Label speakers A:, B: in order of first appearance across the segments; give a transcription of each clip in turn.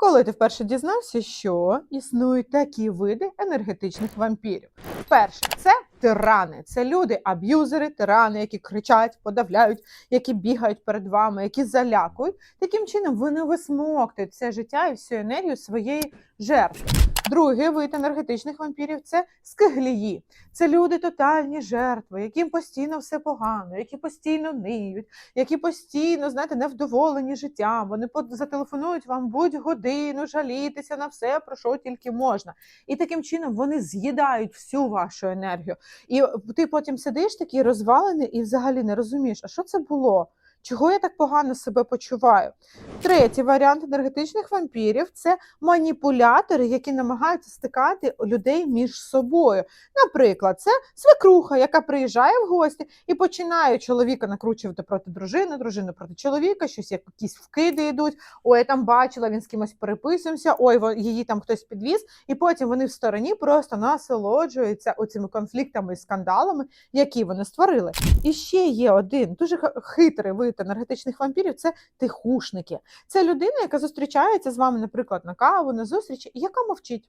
A: Коли ти вперше дізнався, що існують такі види енергетичних вампірів? Перше, це тирани. Це люди, аб'юзери, тирани, які кричать, подавляють, які бігають перед вами, які залякують. Таким чином вони висмоктують все життя і всю енергію своєї жертви. Другий вид енергетичних вампірів це скиглії. Це люди тотальні жертви, яким постійно все погано, які постійно ниють, які постійно, знаєте, невдоволені життям. Вони зателефонують вам будь-годину, жалітися на все, про що тільки можна. І таким чином вони з'їдають всю вашу енергію. І ти потім сидиш такий розвалений і взагалі не розумієш, а що це було? Чого я так погано себе почуваю? Третій варіант енергетичних вампірів це маніпулятори, які намагаються стикати людей між собою. Наприклад, це свекруха, яка приїжджає в гості і починає чоловіка накручувати проти дружини, дружину проти чоловіка, щось як- якісь вкиди йдуть. Ой, я там бачила, він з кимось переписуємося, ой, її там хтось підвіз, і потім вони в стороні просто насолоджуються оцими конфліктами і скандалами, які вони створили. І ще є один дуже хитрий вид енергетичних вампірів це тихушники. Це людина, яка зустрічається з вами, наприклад, на каву, на зустрічі, яка мовчить.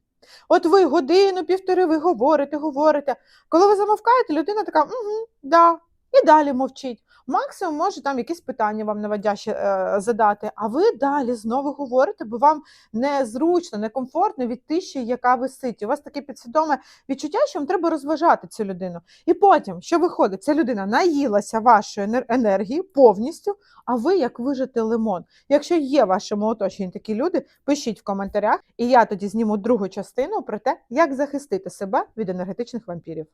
A: От ви годину, півтори, ви говорите, говорите. Коли ви замовкаєте, людина така, угу, да, і далі мовчить. Максимум може там якісь питання вам наводяще задати, а ви далі знову говорите, бо вам незручно, некомфортно від тиші, яка висить. У вас таке підсвідоме відчуття, що вам треба розважати цю людину. І потім, що виходить, ця людина наїлася вашої енер- енергії повністю, а ви як вижити лимон. Якщо є в вашому оточенні такі люди, пишіть в коментарях, і я тоді зніму другу частину про те, як захистити себе від енергетичних вампірів.